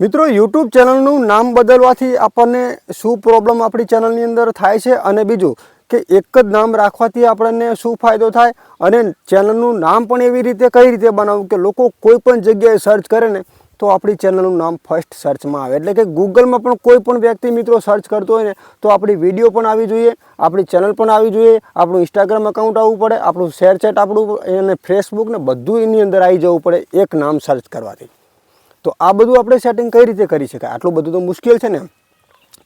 મિત્રો યુટ્યુબ ચેનલનું નામ બદલવાથી આપણને શું પ્રોબ્લેમ આપણી ચેનલની અંદર થાય છે અને બીજું કે એક જ નામ રાખવાથી આપણને શું ફાયદો થાય અને ચેનલનું નામ પણ એવી રીતે, કઈ રીતે બનાવવું કે લોકો કોઈ પણ જગ્યાએ સર્ચ કરે ને તો આપણી ચેનલનું નામ ફર્સ્ટ સર્ચમાં આવે. એટલે કે ગૂગલમાં પણ કોઈ પણ વ્યક્તિ મિત્રો સર્ચ કરતો હોય ને તો આપણી વીડિયો પણ આવી જોઈએ, આપણી ચેનલ પણ આવી જોઈએ, આપણું ઇન્સ્ટાગ્રામ એકાઉન્ટ આવવું પડે, આપણું શેરચેટ આપણું, અને ફેસબુક ને બધું એની અંદર આવી જવું પડે એક નામ સર્ચ કરવાથી. તો આ બધું આપણે સેટિંગ કઈ રીતે કરી શકાય? આટલું બધું તો મુશ્કેલ છે ને.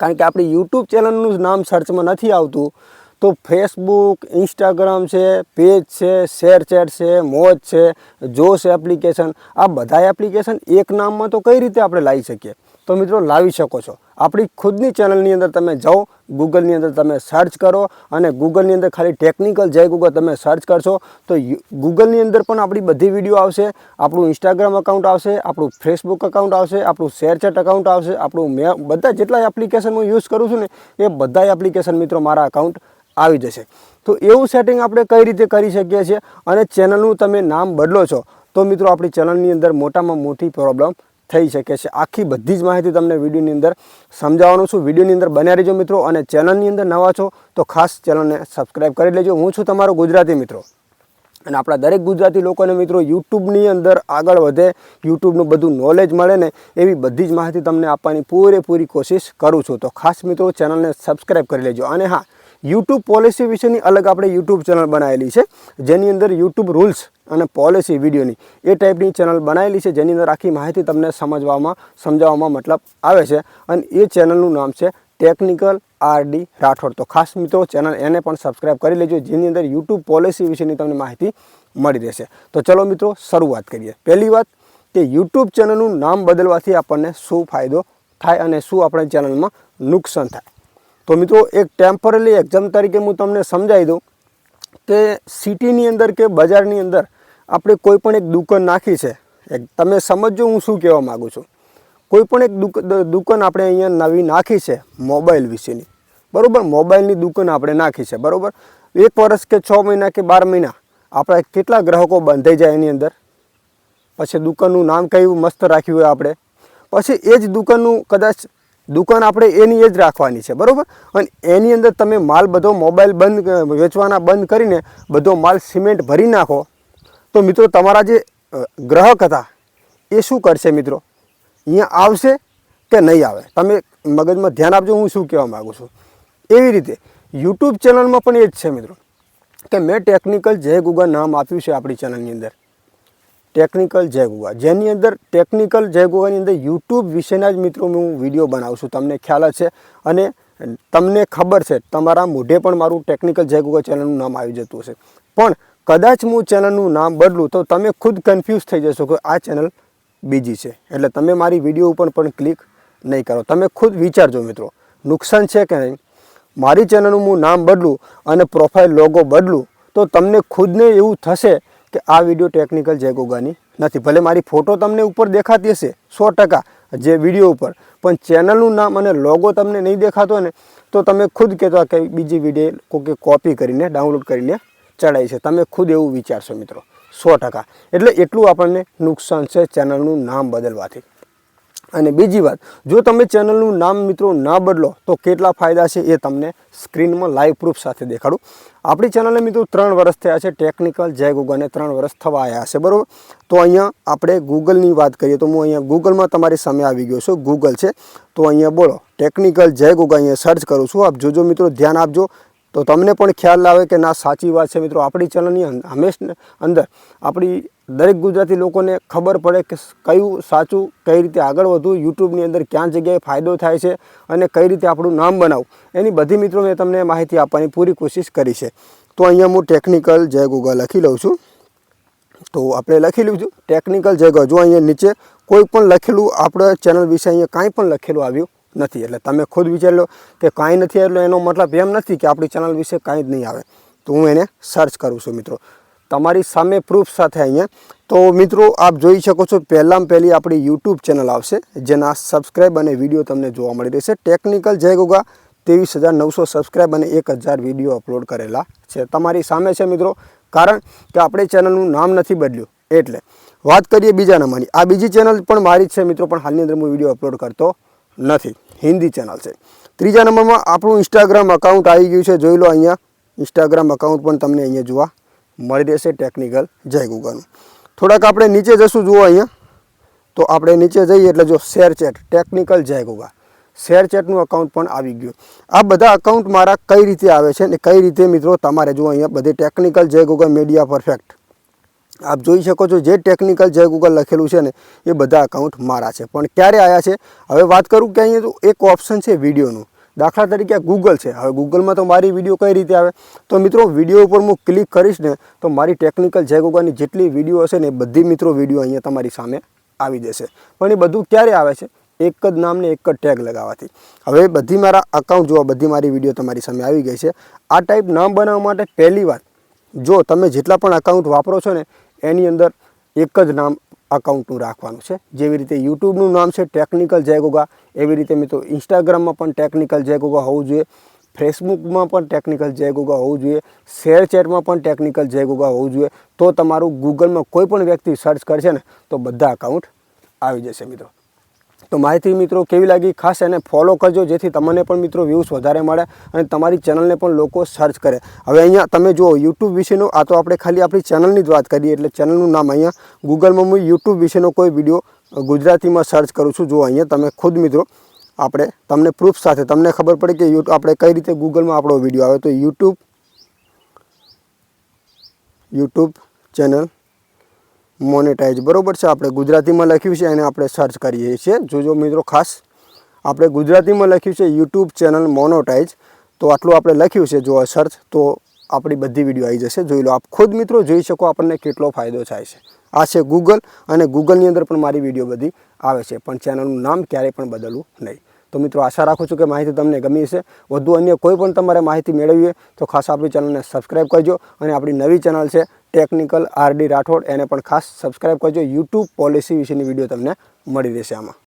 કારણ કે આપણી યુટ્યુબ ચેનલનું નામ સર્ચમાં નથી આવતું. તો ફેસબુક ઇન્સ્ટાગ્રામ છે પેજ છે શેરચેટ છે, મોજ છે, જોશ એપ્લિકેશન આ બધા એપ્લિકેશન એક નામમાં તો કઈ રીતે આપણે લાવી શકીએ? તો મિત્રો લાવી શકો છો. આપણી ખુદની ચેનલની અંદર તમે જાઓ, ગૂગલની અંદર તમે સર્ચ કરો અને ગૂગલની અંદર ખાલી ટેકનિકલ જય ગૂગલ તમે સર્ચ કરશો તો ગૂગલની અંદર પણ આપણી બધી વીડિયો આવશે. આપણું ઇન્સ્ટાગ્રામ અકાઉન્ટ આવશે, આપણું ફેસબુક અકાઉન્ટ આવશે, આપણું શેરચેટ અકાઉન્ટ આવશે, આપણું મે, બધા જેટલા એપ્લિકેશન હું યુઝ કરું છું ને, એ બધા એપ્લિકેશન મિત્રો મારા અકાઉન્ટ આવી જશે. તો એવું સેટિંગ આપણે કઈ રીતે કરી શકીએ છીએ? અને ચેનલનું તમે નામ બદલો છો, તો મિત્રો આપણી ચેનલની અંદર મોટામાં મોટી પ્રોબ્લેમ થઈ શકે છે. આખી બધી જ માહિતી તમને વિડીયોની અંદર સમજાવવાનું છું. વિડીયોની અંદર બન્યા રહેજો મિત્રો અને ચેનલની અંદર નવા છો તો ખાસ ચેનલને સબસ્ક્રાઈબ કરી લેજો. હું છું તમારો ગુજરાતી મિત્રો. અને આપણા દરેક ગુજરાતી લોકોને મિત્રો યુટ્યુબની અંદર આગળ વધે, યુટ્યુબનું બધું નોલેજ મળે ને એવી બધી જ માહિતી તમને આપવાની પૂરેપૂરી કોશિશ કરું છું. તો ખાસ મિત્રો ચેનલને સબસ્ક્રાઈબ કરી લેજો. અને હા, યુટ્યુબ પોલિસી વિશેની અલગ આપણે યુટ્યુબ ચેનલ બનાવેલી છે. જેની અંદર યુટ્યુબ રૂલ્સ અને પોલિસી વિડીયોની. એ ટાઈપની ચેનલ બનાવેલી છે, જેની અંદર આખી માહિતી તમને સમજવામાં, સમજાવવામાં મતલબ આવે છે. અને એ ચેનલનું નામ છે ટેકનિકલ આરડી રાઠોડ. તો ખાસ મિત્રો ચેનલ એને પણ સબસ્ક્રાઈબ કરી લેજો, જેની અંદર યુટ્યુબ પોલિસી વિશેની તમને માહિતી મળી રહેશે. તો ચલો મિત્રો, શરૂઆત કરીએ. પહેલી વાત, કે યુટ્યુબ ચેનલનું નામ બદલવાથી આપણને શું ફાયદો થાય અને શું આપણે ચેનલમાં નુકસાન થાય. તો મિત્રો, એક ટેમ્પરરી એક્ઝામ તરીકે હું તમને સમજાવી દઉં કે સિટીની અંદર કે બજારની અંદર આપણે કોઈ પણ એક દુકાન નાખી છે, એક તમે સમજો હું શું કહેવા માગું છું. કોઈ પણ એક દુક- દુકાન આપણે અહીંયા નવી નાખી છે, મોબાઈલ વિશેની. બરાબર? મોબાઈલની દુકાન આપણે નાખી છે, બરાબર? એક વર્ષ કે છ મહિના કે બાર મહિના આપણા કેટલા ગ્રાહકો બંધાઈ જાય એની અંદર? પછી દુકાનનું નામ કયું મસ્ત રાખ્યું હોય આપણે? પછી એ જ દુકાનનું કદાચ દુકાન આપણે એની એ જ રાખવાની છે, બરાબર? અને એની અંદર તમે માલ બધો મોબાઈલ બંધ વેચવાના બંધ કરીને બધો માલ સિમેન્ટ ભરી નાખો તો મિત્રો તમારા જે ગ્રાહક હતા, એ શું કરશે મિત્રો? અહીંયા આવશે કે નહીં આવે? તમે મગજમાં ધ્યાન આપજો, હું શું કહેવા માગું છું. એવી રીતે, યુટ્યુબ ચેનલમાં પણ એ જ છે મિત્રો, કે મેં ટેકનિકલ જય ગુગા નામ આપ્યું છે આપણી ચેનલની અંદર. ટેકનિકલ જય ગુગા. જેની અંદર ટેકનિકલ જય ગુગાની અંદર યુટ્યુબ વિશેના જ મિત્રો હું વીડિયો બનાવું છું, તમને ખ્યાલ છે. અને તમને ખબર છે, તમારા મોઢે પણ મારું ટેકનિકલ જય ગુગા ચેનલનું નામ આવી જતું હશે. પણ કદાચ હું ચેનલનું નામ બદલું તો તમે ખુદ કન્ફ્યુઝ થઈ જશો કે આ ચેનલ બીજી છે. એટલે તમે મારી વીડિયો ઉપર પણ ક્લિક નહીં કરો. તમે ખુદ વિચારજો મિત્રો, નુકસાન છે કે નહીં? મારી ચેનલનું હું નામ બદલું અને પ્રોફાઇલ લોગો બદલું તો તમને ખુદને એવું થશે કે આ વીડિયો ટેકનિકલ જેગોગાની નથી. ભલે મારી ફોટો તમને ઉપર દેખાતી હશે, સો ટકા જે વીડિયો ઉપર, પણ ચેનલનું નામ અને લોગો તમને નહીં દેખાતો ને, તો તમે ખુદ કહેતો કે બીજી વીડિયો કોકે કોપી કરીને ડાઉનલોડ કરીને ચડાવી છે. તમે ખુદ એવું વિચારશો મિત્રો. સો ટકા. એટલે એટલું આપણને નુકસાન છે ચેનલનું નામ બદલવાથી. અને બીજી વાત, જો તમે ચેનલનું નામ મિત્રો ના બદલો, તો કેટલા ફાયદા છે એ તમને સ્ક્રીનમાં લાઈવ પ્રૂફ સાથે દેખાડું. આપણી ચેનલને મિત્રો ત્રણ વર્ષ થયા છે, ટેકનિકલ જય ગૂગલને ત્રણ વર્ષ થવા આવ્યા છે બરાબર? તો અહીંયા આપણે ગૂગલની વાત કરીએ, તો હું અહીંયા ગૂગલમાં તમારી સામે આવી ગયો છું, ગૂગલ છે. તો અહીંયા બોલો, ટેકનિકલ જય ગૂગલ અહીંયા સર્ચ કરું છું. આપ જોજો મિત્રો, ધ્યાન આપજો. તો તમને પણ ખ્યાલ આવે કે ના, સાચી વાત છે મિત્રો. આપણી ચેનલની હંમેશ અંદર આપણી દરેક ગુજરાતી લોકોને ખબર પડે કે કયું સાચું કઈ રીતે આગળ વધવું, યુટ્યુબની અંદર ક્યાં જગ્યાએ ફાયદો થાય છે અને કઈ રીતે આપણું નામ બનાવવું. એની બધી મિત્રો મેં તમને માહિતી આપવાની પૂરી કોશિશ કરી છે. તો અહીંયા હું ટેકનિકલ જય ગૂગલ લખી લઉં છું. તો આપણે લખી લીધું. ટેકનિકલ જગા જો અહીંયા નીચે કોઈ પણ લખેલું આપણે ચેનલ વિશે અહીંયા કાંઈ પણ લખેલું આવ્યું નથી. એટલે તમે ખુદ વિચારી લો કે કાંઈ નથી એટલે એનો મતલબ એમ નથી કે આપણી ચેનલ વિશે કાંઈ જ નહીં આવે. તો હું એને સર્ચ કરું છું મિત્રો. તમારી સામે પ્રૂફ સાથે અહીંયા. તો મિત્રો, આપ જોઈ શકો છો પહેલાં પહેલી આપણી યુટ્યુબ ચેનલ આવશે, જેના સબસ્ક્રાઈબ અને વીડિયો તમને જોવા મળી રહેશે. ટેકનિકલ જય ગોગા, ત્રેવીસ હજાર નવસો સબસ્ક્રાઈબ અને એક હજાર વીડિયો અપલોડ કરેલા છે. તમારી સામે છે મિત્રો, કારણ કે આપણે ચેનલનું નામ નથી બદલ્યું. એટલે વાત કરીએ બીજા નંબરની. આ બીજી ચેનલ પણ મારી જ છે મિત્રો, પણ હાલની અંદર હું વીડિયો અપલોડ કરતો નથી. હિન્દી ચેનલ છે. ત્રીજા નંબરમાં આપણું ઇન્સ્ટાગ્રામ અકાઉન્ટ આવી ગયું છે. જોઈ લો અહીંયા. ઇન્સ્ટાગ્રામ અકાઉન્ટ પણ તમને અહીંયા જોવા મળી રહેશે ટેકનિકલ જય ગુગાનું થોડાક આપણે નીચે જશું જુઓ અહીંયા. તો આપણે નીચે જઈએ એટલે જો શેર ચેટ ટેકનિકલ જય ગુગા. શેર ચેટનું અકાઉન્ટ પણ આવી ગયું. આ બધા અકાઉન્ટ મારા કઈ રીતે આવે છે ને કઈ રીતે મિત્રો તમારે જો અહીંયા બધી ટેકનિકલ જય ગુગા મીડિયા પરફેક્ટ આપ જોઈ શકો છો જે ટેકનિકલ જય ગૂગલ લખેલું છે ને, એ બધા અકાઉન્ટ મારા છે. પણ ક્યારે આવ્યા છે? હવે વાત કરું કે અહીંયા તો એક ઓપ્શન છે વિડીયોનું. દાખલા તરીકે ગૂગલ છે. હવે ગૂગલમાં તો મારી વીડિયો કઈ રીતે આવે? તો મિત્રો, વીડિયો ઉપર હું ક્લિક કરીશ ને, તો મારી ટેકનિકલ જય ગૂગલની જેટલી વીડિયો હશે ને, એ બધી મિત્રો વીડિયો અહીંયા તમારી સામે આવી જશે. પણ એ બધું ક્યારે આવે છે? એક જ નામને એક જ ટેગ લગાવવાથી. હવે બધી મારા અકાઉન્ટ જોવા બધી મારી વીડિયો તમારી સામે આવી ગઈ છે. આ ટાઈપ નામ બનાવવા માટે પહેલી વાર જો તમે જેટલા પણ અકાઉન્ટ વાપરો છો ને એની અંદર એક જ નામ અકાઉન્ટનું રાખવાનું છે. જેવી રીતે યુટ્યુબનું નામ છે ટેકનિકલ જય ગોગા એવી રીતે મિત્રો ઇન્સ્ટાગ્રામમાં પણ ટેકનિકલ જય ગોગા હોવું જોઈએ. ફેસબુકમાં પણ ટેકનિકલ જય ગોગા હોવું જોઈએ. શેર ચેટમાં પણ ટેકનિકલ જય ગોગા હોવું જોઈએ. તો તમારું ગૂગલમાં કોઈ પણ વ્યક્તિ સર્ચ કરશે ને, તો બધા અકાઉન્ટ આવી જશે મિત્રો. તો માહિતી મિત્રો કેવી લાગી? ખાસ એને ફોલો કરજો, જેથી તમને પણ મિત્રો વ્યૂઝ વધારે મળે અને તમારી ચેનલને પણ લોકો સર્ચ કરે. હવે અહીંયા તમે જુઓ યુટ્યુબ વિશેનો, આ તો આપણે ખાલી આપણી ચેનલની જ વાત કરીએ, એટલે ચેનલનું નામ અહીંયા ગૂગલમાં હું યુટ્યુબ વિશેનો કોઈ વીડિયો ગુજરાતીમાં સર્ચ કરું છું. જુઓ અહીંયા તમે ખુદ મિત્રો, આપણે તમને પ્રૂફ સાથે, તમને ખબર પડે કે યુટ્યુબ આપણે કઈ રીતે ગૂગલમાં આપણો વીડિયો આવે. તો યુટ્યુબ યુટ્યુબ ચેનલ મોનેટાઈઝ બરોબર છે? આપણે ગુજરાતીમાં લખ્યું છે, એને આપણે સર્ચ કરીએ છીએ. જોજો મિત્રો, ખાસ. આપણે ગુજરાતીમાં લખ્યું છે યુટ્યુબ ચેનલ મોનોટાઈઝ તો આટલું આપણે લખ્યું છે, જો સર્ચ તો આપણી બધી વીડિયો આવી જશે. જોઈ લો, આપ ખુદ મિત્રો જોઈ શકો આપણને કેટલો ફાયદો થાય છે. આ છે ગૂગલ અને ગૂગલની અંદર પણ મારી વીડિયો બધી આવે છે, પણ ચેનલનું નામ ક્યારેય પણ બદલવું નહીં. તો મિત્રો આશા રાખું છું કે માહિતી તમને ગમી હશે. વધુ અન્ય કોઈ પણ તમારે માહિતી મેળવી હોય તો ખાસ આપણી ચેનલને સબસ્ક્રાઈબ કરજો અને આપણી નવી ચેનલ છે ટેકનિકલ આરડી રાઠોડ, એને પણ ખાસ સબસ્ક્રાઈબ કરજો. યુટ્યુબ પોલિસી વિશેની વીડિયો તમને મળી રહેશે આમાં.